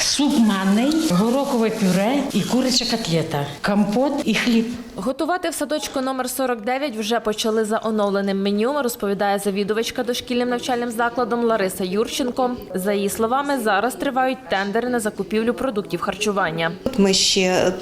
суп манний, горохове пюре і куряча котлета, компот і хліб. Готувати в садочку номер 49 вже почали за оновленим меню, розповідає завідувачка дошкільним навчальним закладом Лариса Юрченко. За її словами, зараз тривають тендери на закупівлю продуктів харчування. Ми ще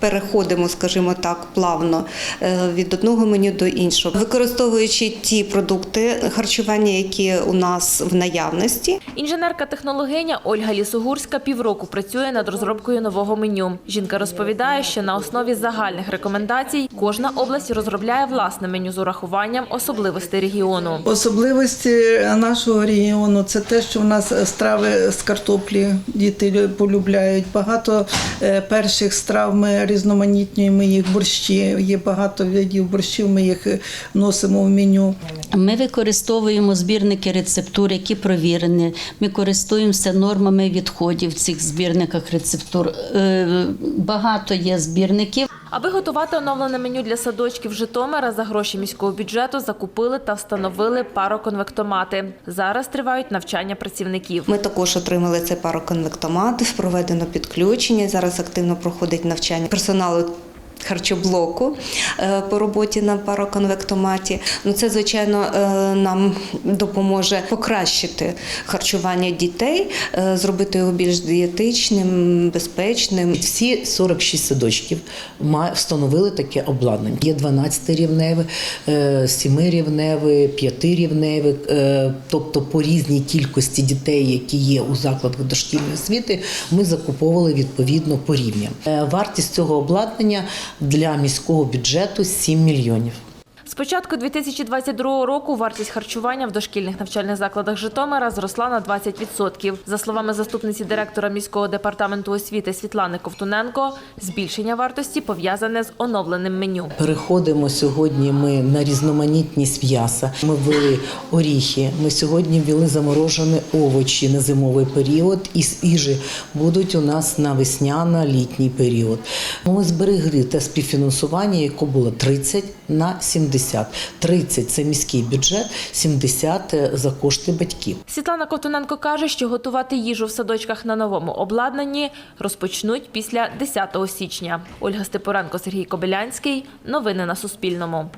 переходимо, скажімо так, плавно е, від одного меню до іншого, використовуючи ті продукти харчування, які у нас в наявності. Інженерка-технологиня Ольга Лісогурська півроку працює над розробкою нового меню. Жінка розповідає, що на основі загальних рекомендацій кожна область розробляє власне меню з урахуванням особливостей регіону. Особливості нашого регіону це те, що в нас страви з картоплі діти полюбляють. Багато е, перших страв ми різноманітнюємо їх борщі. Є багато видів борщів. Ми їх носимо в меню. Ми використовуємо збірники рецептур, які провірені. Ми користуємося нормами відходів в цих збірниках рецептур. Е, Багато є збірників. Аби готувати оновлене меню для садочків Житомира, за гроші міського бюджету закупили та встановили пароконвектомати. Зараз тривають навчання працівників. Ми також отримали цей пароконвектомат, проведено підключення. Зараз активно проходить навчання персоналу. Харчоблоку е, по роботі на пароконвектоматі. Ну це звичайно е, нам допоможе покращити харчування дітей, е, зробити його більш дієтичним, безпечним. Всі 46 садочків встановили таке обладнання. Є 12-рівневе, 7-рівневе, 5-рівневе, е, тобто по різній кількості дітей, які є у закладах дошкільної освіти, ми закуповували відповідно по рівням. Вартість цього обладнання для міського бюджету 7 мільйонів. Початку 2022 року вартість харчування в дошкільних навчальних закладах Житомира зросла на 20%. За словами заступниці директора міського департаменту освіти Світлани Ковтуненко, збільшення вартості пов'язане з оновленим меню. Переходимо сьогодні ми на різноманітність м'яса. Ми ввели оріхи. Ми сьогодні ввели заморожені овочі на зимовий період, і свіжі будуть у нас на весняно-літній період. Ми зберегли те співфінансування, яке було 30 на 70. 30 – це міський бюджет, 70 – за кошти батьків. Світлана Ковтуненко каже, що готувати їжу в садочках на новому обладнанні розпочнуть після 10 січня. Ольга Степоренко, Сергій Кобилянський. Новини на Суспільному.